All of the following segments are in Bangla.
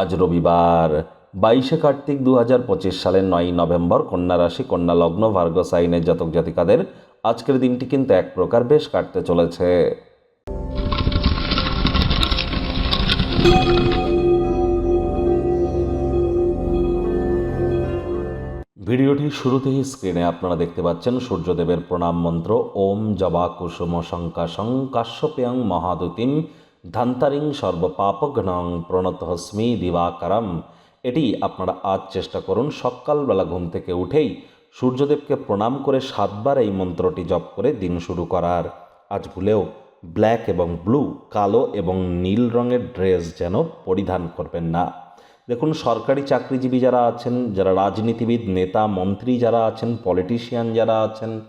আজ রবিবার, বাইশে কার্তিক দু হাজার পঁচিশ সালের নয়ই নভেম্বর, কন্যা রাশি, কন্যা লগ্ন ভার্গ সাইনের জাতক জাতিকাদের আজকের দিনটি কিন্তু এক প্রকার বেশ কাটতে চলেছে। ভিডিওটির শুরুতেই স্ক্রিনে আপনারা দেখতে পাচ্ছেন সূর্যদেবের প্রণাম মন্ত্র, ওম জবা কুসুম শঙ্কাশং কাশ্যপেয়ং মহাদুতিম ধান্তারিং সর্বপাপঘ্নং প্রণতহস্মি দিবাকারম। এটি আপনারা আজ চেষ্টা করুন সকালবেলা ঘুম থেকে উঠেই সূর্যদেবকে প্রণাম করে সাতবার এই মন্ত্রটি জপ করে দিন শুরু করার। আজ ভুলেও ব্ল্যাক এবং ব্লু, কালো এবং নীল রঙের ড্রেস যেন পরিধান করবেন না। দেখুন, সরকারি চাকরিজীবী যারা আছেন, যারা রাজনীতিবিদ, নেতা, মন্ত্রী যারা আছেন, পলিটিশিয়ান যারা আছেন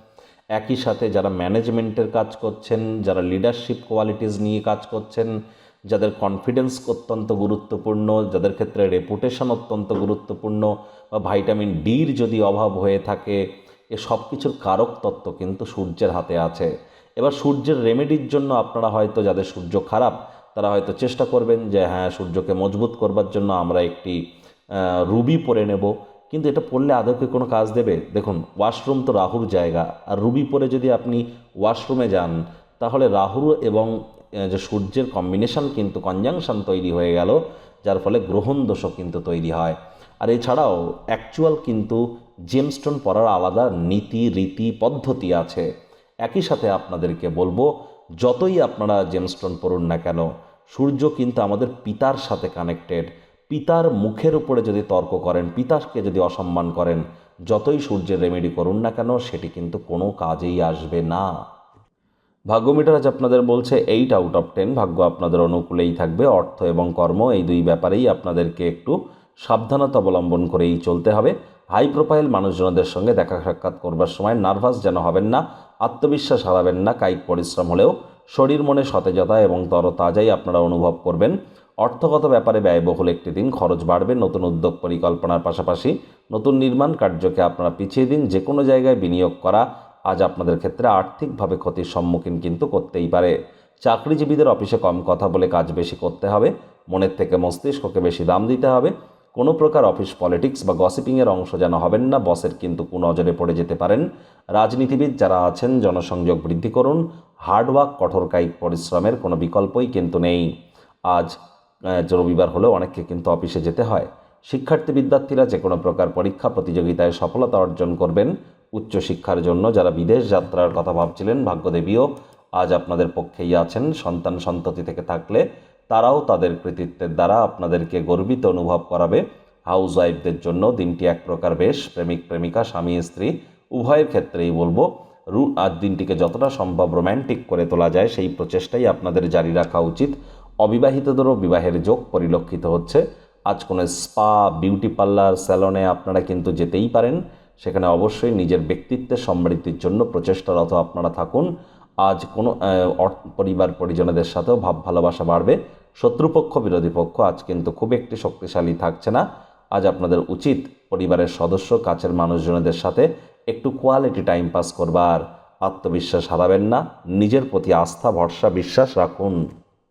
একই সাথে যারা ম্যানেজমেন্টের কাজ করছেন, যারা লিডারশিপ কোয়ালিটিস নিয়ে কাজ করছেন, যাদের কনফিডেন্স অত্যন্ত গুরুত্বপূর্ণ, যাদের ক্ষেত্রে রেপুটেশন অত্যন্ত গুরুত্বপূর্ণ, বা ভাইটামিন ডির যদি অভাব হয়ে থাকে, এ সব কিছুর কারক তত্ত্ব কিন্তু সূর্যের হাতে আছে। এবার সূর্যের রেমেডির জন্য আপনারা হয়তো, যাদের সূর্য খারাপ, তারা হয়তো চেষ্টা করবেন যে হ্যাঁ সূর্যকে মজবুত করবার জন্য আমরা একটি রুবি পরে নেব। কিন্তু এটা পড়লে আদৌকে কোনো কাজ দেবে? দেখুন ওয়াশরুম তো রাহুর জায়গা। আর রুবি পরে যদি আপনি ওয়াশরুমে যান, তাহলে রাহু এবং যে সূর্যের কম্বিনেশন কিন্তু কনজাংশন তৈরি হয়ে গেল, যার ফলে গ্রহণ দোষও কিন্তু তৈরি হয়। আর এছাড়াও অ্যাকচুয়াল কিন্তু জেমস্টোন পরার আলাদা নীতি, রীতি, পদ্ধতি আছে। একই সাথে আপনাদেরকে বলব, যতই আপনারা জেমস্টোন পড়ুন না কেন, সূর্য কিন্তু আমাদের পিতার সাথে কানেক্টেড পিতার মুখের উপরে যদি তর্ক করেন, পিতাকে যদি অসম্মান করেন, যতই সূর্যের রেমেডি করুন না কেন, সেটি কিন্তু কোনো কাজেই আসবে না। ভাগ্যমিটার আজ আপনাদের বলছে এইট আউট অফ টেন ভাগ্য আপনাদের অনুকূলেই থাকবে। অর্থ এবং কর্ম এই দুই ব্যাপারেই আপনাদেরকে একটু সাবধানতা অবলম্বন করেই চলতে হবে। হাই প্রোফাইল মানুষজনদের সঙ্গে দেখা সাক্ষাৎ করবার সময় নার্ভাস যেন হবেন না, আত্মবিশ্বাস হারাবেন না, কায়িক পরিশ্রম হলেও শরীর মনে সতেজতা এবং তরতাজাই আপনারা অনুভব করবেন। অর্থগত ব্যাপারে ব্যয়বহুল একটি দিন, খরচ বাড়বে, নতুন উদ্যোগ পরিকল্পনার পাশাপাশি নতুন নির্মাণ কার্যকে আপনারা পিছিয়ে দিন যে কোনো জায়গায় বিনিয়োগ করা আজ আপনাদের ক্ষেত্রে আর্থিকভাবে ক্ষতির সম্মুখীন কিন্তু করতেই পারে। চাকরিজীবীদের অফিসে কম কথা বলে কাজ বেশি করতে হবে, মনের থেকে মস্তিষ্ককে বেশি দাম দিতে হবে, কোনো প্রকার অফিস পলিটিক্স বা গসিপিংয়ের অংশ যেন হবেন না, বসের কিন্তু কুনজরে পড়ে যেতে পারেন। রাজনীতিবিদ যারা আছেন, জনসংযোগ বৃদ্ধি করুন হার্ডওয়ার্ক কঠোর কায়িক পরিশ্রমের কোনো বিকল্পই কিন্তু নেই। আজ রবিবার হলেও অনেককে কিন্তু অফিসে যেতে হয়। শিক্ষার্থী বিদ্যার্থীরা যে কোনো প্রকার পরীক্ষা, প্রতিযোগিতায় সফলতা অর্জন করবেন উচ্চশিক্ষার জন্য। যারা বিদেশ যাত্রার কথা ভাবছিলেন, ভাগ্যদেবীও আজ আপনাদের পক্ষেই আছেন। সন্তান সন্ততি থেকে থাকলে তারাও তাদের কৃতিত্বের দ্বারা আপনাদেরকে গর্বিত অনুভব করাবে। হাউস ওয়াইফদের জন্য দিনটি এক প্রকার বেশ। প্রেমিক, প্রেমিকা, স্বামী, স্ত্রী, উভয়ের ক্ষেত্রেই বলব, রু আজ দিনটিকে যতটা সম্ভব রোম্যান্টিক করে তোলা যায়, সেই প্রচেষ্টাই আপনাদের জারি রাখা উচিত। অবিবাহিতদেরও বিবাহের যোগ পরিলক্ষিত হচ্ছে। আজ কোনো স্পা, বিউটি পার্লার, স্যালনে আপনারা কিন্তু যেতেই পারেন। সেখানে অবশ্যই নিজের ব্যক্তিত্বের সমৃদ্ধির জন্য প্রচেষ্টারত আপনারা থাকুন। আজ কোনো পরিবার পরিজনদের সাথেও ভাব ভালোবাসা বাড়বে। শত্রুপক্ষ, বিরোধী পক্ষ আজ কিন্তু খুব একটি শক্তিশালী থাকছে না। আজ আপনাদের উচিত পরিবারের সদস্য, কাছের মানুষজনদের সাথে একটু কোয়ালিটি টাইম পাস করবার। আত্মবিশ্বাস হারাবেন না। নিজের প্রতি আস্থা, ভরসা, বিশ্বাস রাখুন।